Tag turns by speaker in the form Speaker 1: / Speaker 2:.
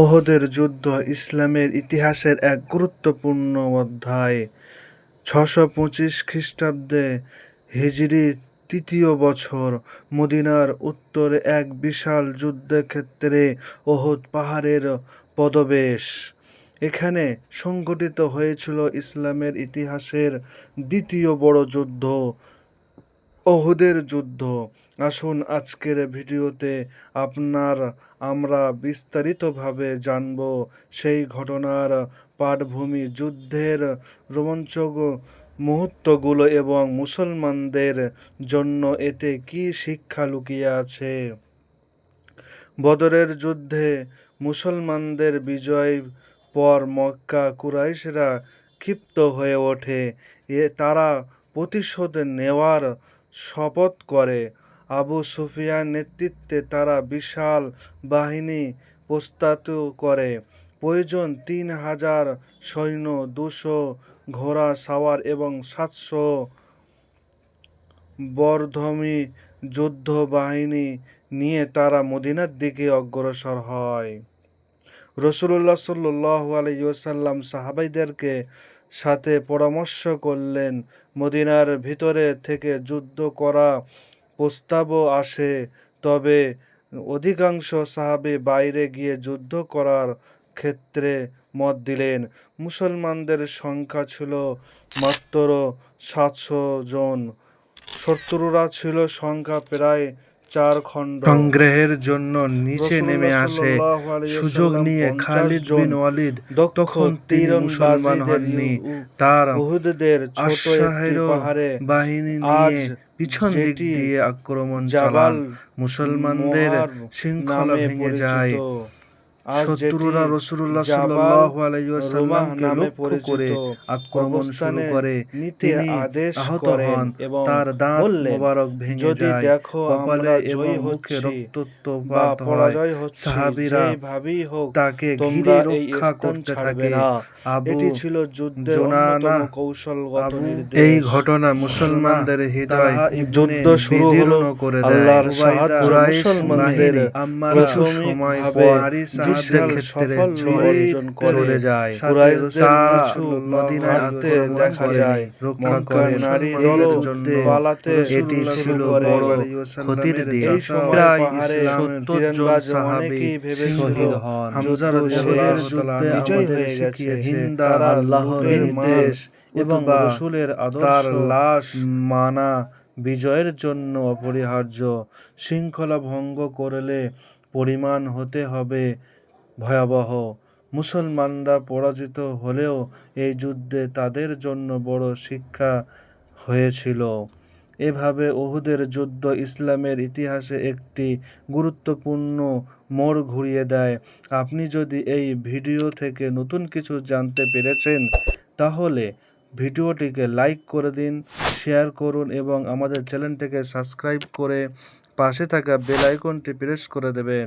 Speaker 1: ওহদের যুদ্ধ ইসলামের ইতিহাসের এক গুরুত্বপূর্ণ অধ্যায়। ছশো পঁচিশ খ্রিস্টাব্দে হিজরি তৃতীয় বছর, মদিনার উত্তরে এক বিশাল যুদ্ধক্ষেত্রে ওহদ পাহাড়ের পদবেশ। এখানে সংঘটিত হয়েছিল ইসলামের ইতিহাসের দ্বিতীয় বড় যুদ্ধ। ওহুদের যুদ্ধ। আসুন আজকের ভিডিওতে আপনার, আমরা বিস্তারিতভাবে জানব সেই ঘটনার পাঠভূমি যুদ্ধের রোমাঞ্চক মুহূর্তগুলো এবং মুসলমানদের জন্য এতে কী শিক্ষা লুকিয়ে আছে। বদরের যুদ্ধে মুসলমানদের বিজয় পর মক্কা কুরাইশরা ক্ষিপ্ত হয়ে ওঠে। এ তারা প্রতিশোধ নেওয়ার শপথ করে। আবু সুফিয়ার নেতৃত্বে তারা বিশাল বাহিনী প্রস্তাত করে। প্রয়োজন তিন হাজার সৈন্য, দুশো ঘোড়া সাওয়ার এবং সাতশো বর্ধমী যুদ্ধ বাহিনী নিয়ে তারা মদিনার দিকে অগ্রসর হয়। রসুল্লাহ সাল্লাহ আলাইসাল্লাম সাহাবাইদেরকে সাথে পরামর্শ করলেন, মদিনার ভিতরে থেকে যুদ্ধ করা প্রস্তাবও আসে, তবে অধিকাংশ সাহাবি বাইরে গিয়ে যুদ্ধ করার ক্ষেত্রে মত দিলেন। মুসলমানদের সংখ্যা ছিল মাত্র সাতশো জন। শত্রুরা ছিল সংখ্যা প্রায় চার খণ্ড সংগ্রহের জন্য নিচে নেমে আসে সুযোগ নিয়ে খালিদ বিন ওয়ালিদ। তখন তীর মুসলমান হননি। তার উহুদদের ছোট পাহাড়ে বাহিনী নিয়ে পিছন দিক দিয়ে আক্রমণ চালান। মুসলমানদের শৃঙ্খলা ভেঙে যায়। শত্রুরা রসুল্লাহ সাল্লাল্লাহু আলাইহি ওয়াসাল্লামকে লক্ষ্য করে আক্রমণ শুরু করে। তিনি আহত হন। তার দাঁত মোবারক ভেঙে যায় কপালে এবং মুখে রক্তপাত হয়। সাহাবীরা তাকে ঘিরে রক্ষা করতে থাকে। আবু ছিল যুদ্ধের অন্যতম কৌশলগত এই ঘটনা মুসলমানদের হৃদয় যুদ্ধ শুরু হলো করে দেয়। আল্লাহর সাহায্য মুসলমানদের কিছু সময় পর যুদ্ধের ক্ষেত্রে চলে যায়। মদিনায় রক্ষা জন্য এটি ছিল বড় ক্ষতির দিন। প্রায় সত্তর জন সাহাবী শহীদ হন। হামজা রাদিয়াল্লাহু যুদ্ধে আমাদের শিখিয়েছে। হিন্দার আল্লাহর নির্দেশ এবং রাসূলের তার লাশ মানা বিজয়ের জন্য অপরিহার্য। শৃঙ্খলা ভঙ্গ করলে পরিমাণ হতে হবে। ভয়াবহ। মুসলমানরা পরাজিত হলেও এই যুদ্ধে তাদের জন্য বড় শিক্ষা হয়েছিল। এভাবে ওহুদের যুদ্ধ ইসলামের ইতিহাসে একটি গুরুত্বপূর্ণ মোড় ঘুরিয়ে দেয়। আপনি যদি এই ভিডিও থেকে নতুন কিছু জানতে পেরেছেন, তাহলে ভিডিওটিকে লাইক করে দিন, শেয়ার করুন এবং আমাদের চ্যানেলটিকে সাবস্ক্রাইব করে পাশে থাকা বেল আইকনটি প্রেস করে দেবেন।